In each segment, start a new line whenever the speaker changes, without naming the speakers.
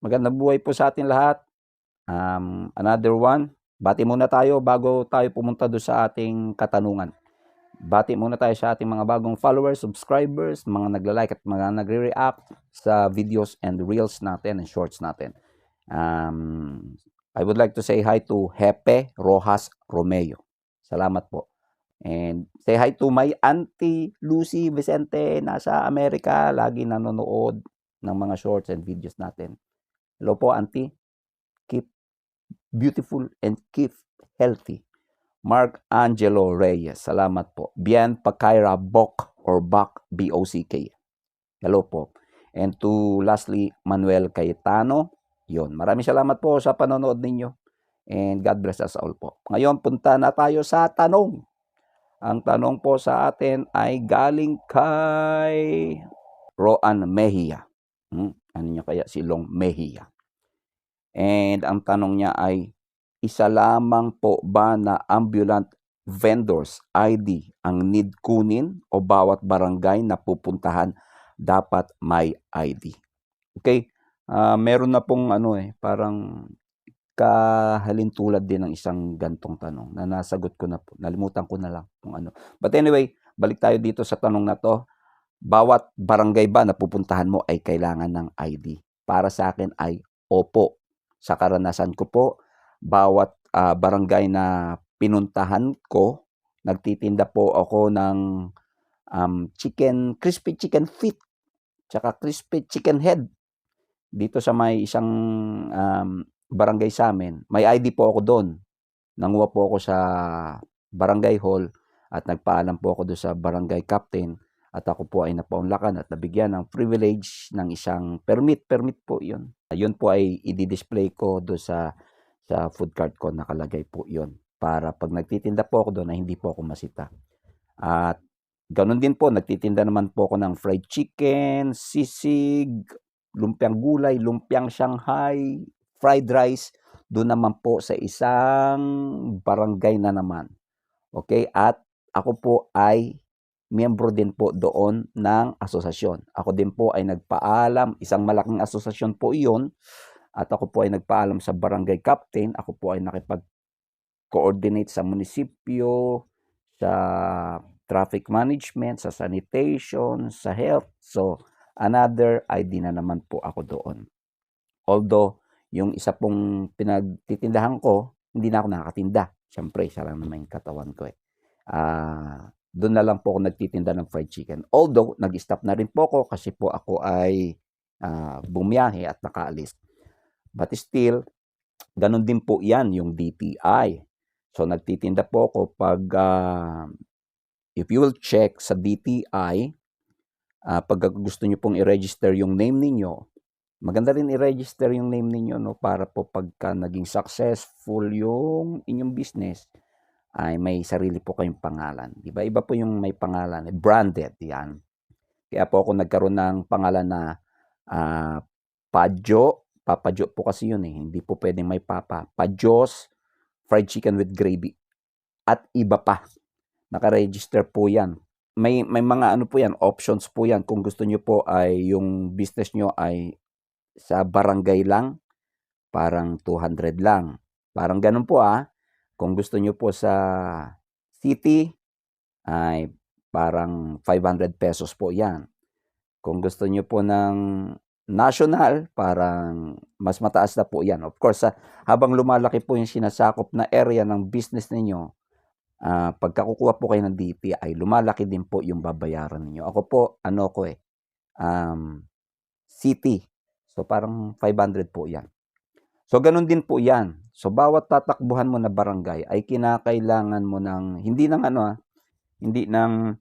Magandang buhay po sa atin lahat. Um, another one. Bati muna tayo bago tayo pumunta doon sa ating katanungan. Bati muna tayo sa ating mga bagong followers, subscribers, mga nagla-like at mga nagre-react sa videos and reels natin and shorts natin. Um, I would like to say hi to Hepe Rojas Romeo. Salamat po. And say hi to my auntie Lucy Vicente nasa Amerika, lagi nanonood ng mga shorts and videos natin. Hello po auntie. Keep beautiful and keep healthy. Mark Angelo Reyes, salamat po. Bien Pakaira Bok or Bak B-O-C-K. Hello po. And to lastly, Manuel Cayetano. Yon. Maraming salamat po sa panonood ninyo. And God bless us all po. Ngayon, punta na tayo sa tanong. Ang tanong po sa atin ay galing kay Roan Mejia. Hmm? Ano niya kaya silong Mejia? And ang tanong niya ay, isa lamang po ba na ambulant vendors ID ang need kunin o bawat barangay na pupuntahan dapat may ID? Okay? Ah, meron na pong ano eh, parang kahalintulad din ng isang gantong tanong na nasagot ko na po. Nalimutan ko na lang kung ano. But anyway, balik tayo dito sa tanong na to. Bawat barangay ba na pupuntahan mo ay kailangan ng ID? Para sa akin ay opo. Sa karanasan ko po, bawat ah, barangay na pinuntahan ko, nagtitinda po ako ng um, chicken, crispy chicken feet, tsaka crispy chicken head. Dito sa may isang um, barangay sa amin, may ID po ako doon. Nanguha po ako sa barangay hall at nagpaalam po ako doon sa barangay captain at ako po ay napaunlakan at nabigyan ng privilege ng isang permit. Permit po yun. Yun po ay i-display ko doon sa, sa food cart ko. Nakalagay po yun. Para pag nagtitinda po ako doon ay hindi po ako masita. At ganun din po, nagtitinda naman po ako ng fried chicken, sisig, lumpiang gulay, lumpiang Shanghai, fried rice. Doon naman po sa isang barangay na naman. Okay? At ako po ay miyembro din po doon ng asosasyon. Ako din po ay nagpaalam, isang malaking asosasyon po iyon, at ako po ay nagpaalam sa barangay captain, ako po ay nakipag-coordinate sa munisipyo, sa traffic management, sa sanitation, sa health. So, another ID na naman po ako doon. Although, yung isa pong pinagtitindahan ko, hindi na ako nakakatinda. Siyempre, isa lang naman yung katawan ko eh. Ah, doon na lang po ako nagtitinda ng fried chicken. Although, nag-stop na rin po ako kasi po ako ay ah, bumiyahe at nakaalis. But still, ganun din po yan, yung DTI. So, nagtitinda po ako pag, ah, if you will check sa DTI, ah, pag gusto nyo pong i-register yung name ninyo, maganda rin i-register yung name ninyo no, para po pagka naging successful yung inyong business, ay may sarili po kayong pangalan. Di ba? Iba po yung may pangalan, eh, branded yan. Kaya po ako nagkaroon ng pangalan na ah, Padjo. Papadjo po kasi yun eh. Hindi po pwedeng may papa. Padjos fried chicken with gravy. At iba pa. Nakaregister po yan. May, may mga ano po yan, options po yan. Kung gusto nyo po ay yung business nyo ay sa barangay lang, parang 200 lang. Parang ganun po ah. Kung gusto nyo po sa city, ay parang 500 pesos po yan. Kung gusto nyo po ng national, parang mas mataas na po yan. Of course, habang lumalaki po yung sinasakop na area ng business ninyo, ah pagkakukuha po kayo ng DTI, lumalaki din po yung babayaran ninyo. Ako po, ano ko eh, um, city. So, parang 500 po yan. So, ganun din po yan. So, bawat tatakbuhan mo na barangay ay kinakailangan mo ng, hindi ng ano ah, hindi ng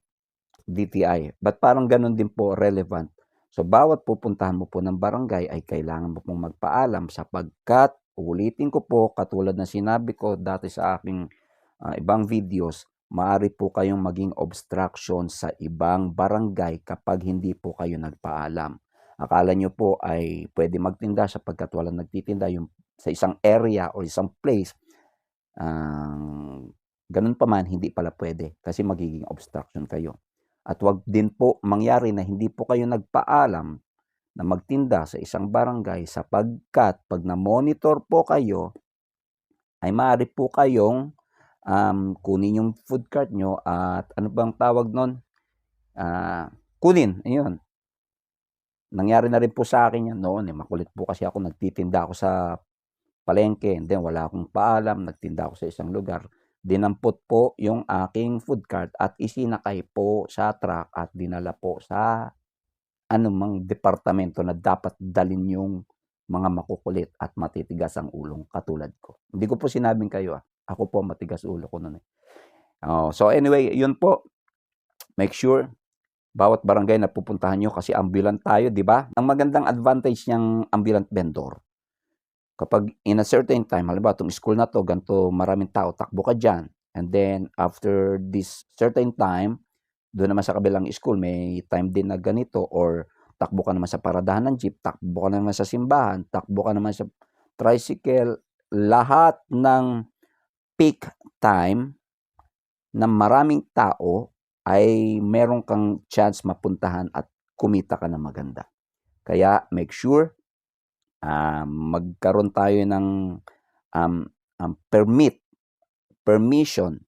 DTI. But parang ganun din po relevant. So, bawat pupuntahan mo po ng barangay ay kailangan mo pong magpaalam sapagkat, ulitin ko po, katulad na sinabi ko dati sa aking ah, ibang videos, maaari po kayong maging obstruction sa ibang barangay kapag hindi po kayo nagpaalam. Akala nyo po ay pwede magtinda sapagkat walang nagtitinda yung sa isang area o isang place. Ang ganun pa man, hindi pala pwede kasi magiging obstruction kayo. At wag din po mangyari na hindi po kayo nagpaalam na magtinda sa isang barangay sapagkat pag na-monitor po kayo, ay maaari po kayong um, kunin yung food cart nyo at ano bang tawag nun? Ah, kunin, ayun. Nangyari na rin po sa akin yan noon. Eh. Makulit po kasi ako, nagtitinda ako sa palengke, and then wala akong paalam, nagtinda ako sa isang lugar. Dinampot po yung aking food cart at isinakay po sa truck at dinala po sa anumang departamento na dapat dalin yung mga makukulit at matitigas ang ulong katulad ko. Hindi ko po sinabing kayo ah. Ako po matigas ulo ko noon eh. Oh, so anyway, yun po. Make sure bawat barangay na pupuntahan nyo kasi ambulant tayo, di ba? Ang magandang advantage ng ambulant vendor, kapag in a certain time, halimbawa itong school na to, ganito maraming tao, takbo ka dyan. And then after this certain time, doon naman sa kabilang school, may time din na ganito or takbo ka naman sa paradahan ng jeep, takbo ka naman sa simbahan, takbo ka naman sa tricycle, lahat ng peak time na maraming tao ay meron kang chance mapuntahan at kumita ka na maganda. Kaya make sure um, magkaroon tayo ng um, um, permit, permission,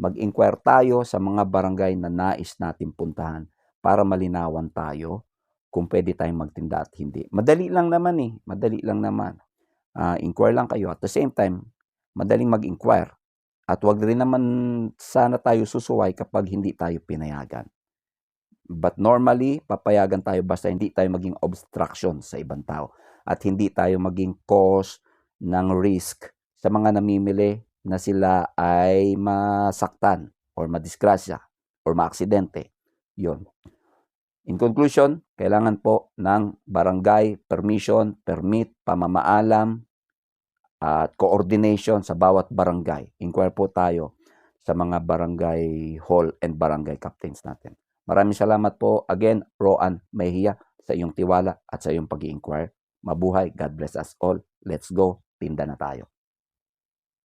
mag-inquire tayo sa mga barangay na nais natin puntahan para malinawan tayo kung pwede tayong magtinda at hindi. Madali lang naman eh, madali lang naman. Uh, inquire lang kayo. At the same time, madaling mag-inquire. At wag rin naman sana tayo susuway kapag hindi tayo pinayagan. But normally, papayagan tayo basta hindi tayo maging obstruction sa ibang tao at hindi tayo maging cause ng risk sa mga namimili na sila ay masaktan or madisgrasya or maaksidente. Yun. In conclusion, kailangan po ng barangay permission, permit, pamamaalam, at coordination sa bawat barangay. Inquire po tayo sa mga barangay hall and barangay captains natin. Maraming salamat po again, Roan Mejia, sa iyong tiwala at sa iyong pag inquire Mabuhay. God bless us all. Let's go. Tinda na tayo.